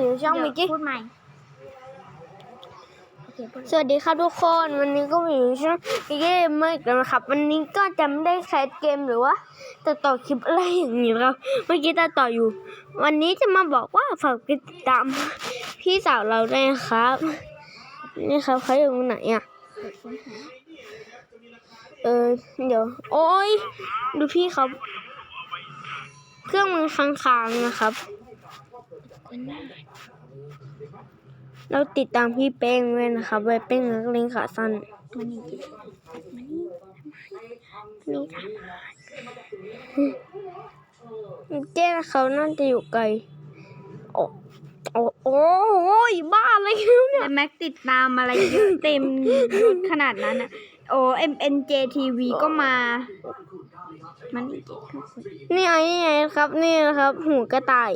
อยู่ช่องมิกกี้พูดใหม่โอเคพูดสวัสดีครับทุกคนวันนี้ก็มาอยู่ช่องมิกกี้เมอร์กันนะครับ วันนี้ก็จะไม่ได้แคสเกมหรือว่าตัดต่อคลิปอะไรอย่างนี้นะครับเมื่อกี้ตัดต่ออยู่ วันนี้จะมาบอกว่าฝากติดตามพี่สาวเราด้วยนะครับ นี่ครับเขาอยู่ตรงไหนอะเออเดี๋ยว โอ้ยดูพี่เขาเครื่องมือค้างๆนะครับ เราติดตามพี่เป้งไว้นะครับไว้เป้งนักเลงขาสั้นมันนี่มันนี่นี่ค่ะเจ๊เขาน่าจะอยู่ไกล โอ้โอ้โอ้ยบ้าอะไรเนี่ยแต่แม็กติดตามอะไรเยอะเต็มรถขนาดนั้นอะโอ้ MNJ TV ก็มา มันนี่นี่ไงนี่ไงครับ นี่นะครับ หูกระต่าย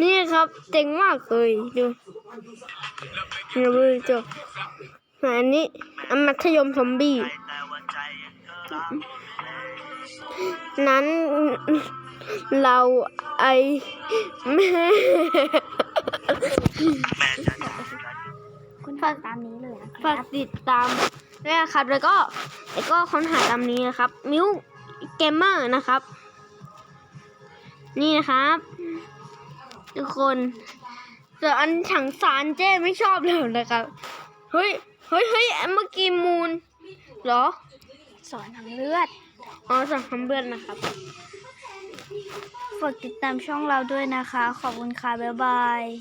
นี่ครับ เจ๋งมากเลยดูนี่เลยจบอันนี้อันมัธยมซอมบี้นั้นเราไอแม่คุณฝากตามนี้เลยนะคฝารักบติดตามด้วยนะครับแล้วก็แล้วก็ค้นหาตามนี้นะครับ มิว เกมเมอร์นะครับ นี่นะครับ ทุกคนแต่อันถังสารเจ้ไม่ชอบเลยนะครับ เฮ้ย เฮ้ยเฮ้ยเมื่อกี้มูลเหรอ สอนทางเลือด อ๋อสั่งคำเบือนนะครับ ฝากติดตามช่องเราด้วยนะคะ ขอบคุณค่ะ บ๊ายบาย